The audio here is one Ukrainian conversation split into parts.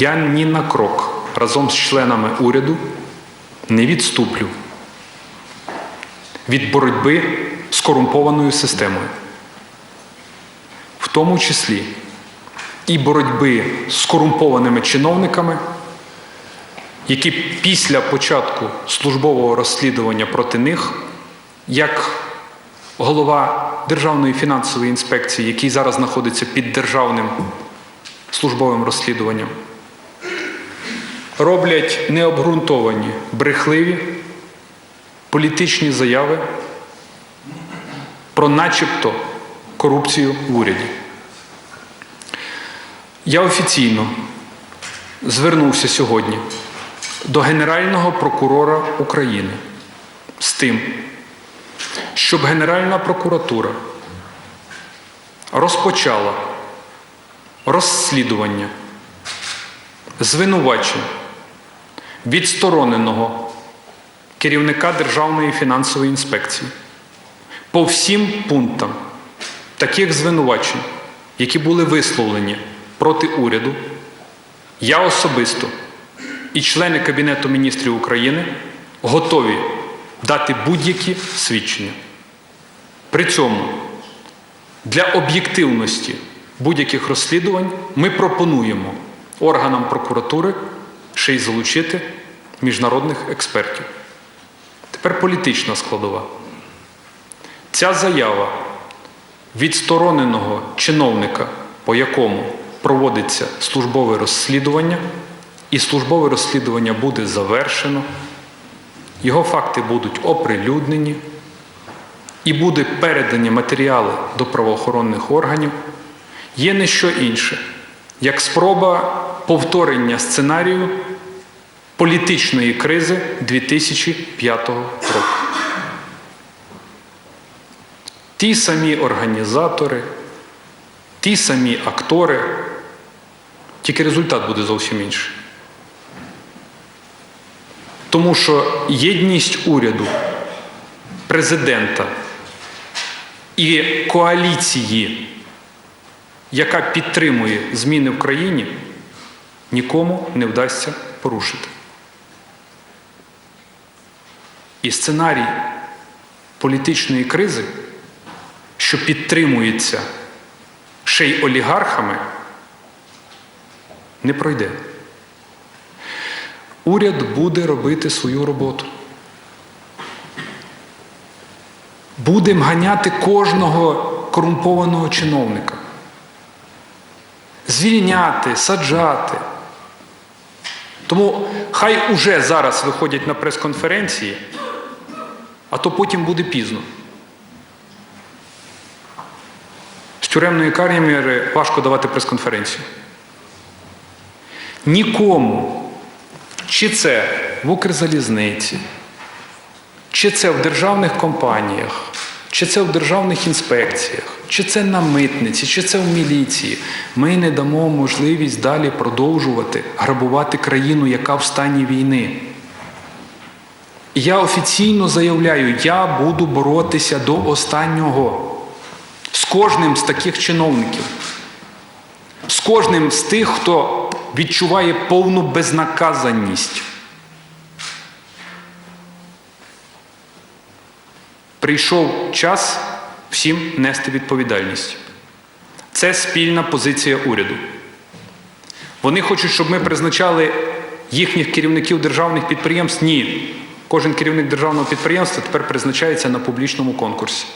я ні на крок разом з членами уряду не відступлю від боротьби з корумпованою системою, в тому числі і боротьби з корумпованими чиновниками, які після початку службового розслідування проти них, як голова Державної фінансової інспекції, який зараз знаходиться під державним службовим розслідуванням, роблять необґрунтовані, брехливі політичні заяви про начебто корупцію в уряді. Я офіційно звернувся сьогодні до Генерального прокурора України з тим, щоб Генеральна прокуратура розпочала розслідування звинувачень відстороненого керівника Державної фінансової інспекції по всім пунктам таких звинувачень, які були висловлені проти уряду, я особисто і члени Кабінету міністрів України готові дати будь-які свідчення. При цьому для об'єктивності будь-яких розслідувань ми пропонуємо органам прокуратури ще й залучити міжнародних експертів. Тепер політична складова. Ця заява відстороненого чиновника, по якому проводиться службове розслідування, і службове розслідування буде завершено, його факти будуть оприлюднені, і буде передані матеріали до правоохоронних органів, є не що інше, як спроба повторення сценарію політичної кризи 2005 року. Ті самі організатори, ті самі актори, тільки результат буде зовсім інший. Тому що єдність уряду, президента і коаліції, яка підтримує зміни в країні, нікому не вдасться порушити. І сценарій політичної кризи, що підтримується ще й олігархами, не пройде. Уряд буде робити свою роботу. Будемо ганяти кожного корумпованого чиновника. Звільняти, саджати. Тому хай уже зараз виходять на прес-конференції, а то потім буде пізно. З тюремної камери важко давати прес-конференцію. Нікому, чи це в Укрзалізниці, чи це в державних компаніях, чи це в державних інспекціях, чи це на митниці, чи це в міліції, ми не дамо можливість далі продовжувати грабувати країну, яка в стані війни. Я офіційно заявляю, я буду боротися до останнього з кожним з таких чиновників, з кожним з тих, хто відчуває повну безнаказаність. Прийшов час всім нести відповідальність. Це спільна позиція уряду. Вони хочуть, щоб ми призначали їхніх керівників державних підприємств. Ні. Кожен керівник державного підприємства тепер призначається на публічному конкурсі.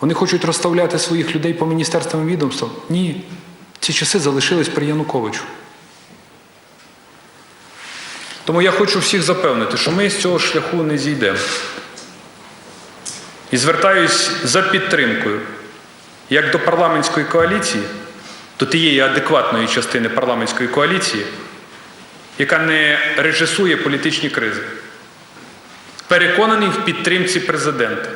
Вони хочуть розставляти своїх людей по міністерствам і відомствам? Ні. Ці часи залишились при Януковичу. Тому я хочу всіх запевнити, що ми з цього шляху не зійдемо. І звертаюсь за підтримкою як до парламентської коаліції, до тієї адекватної частини парламентської коаліції, яка не режисує політичні кризи. Переконаний в підтримці президента.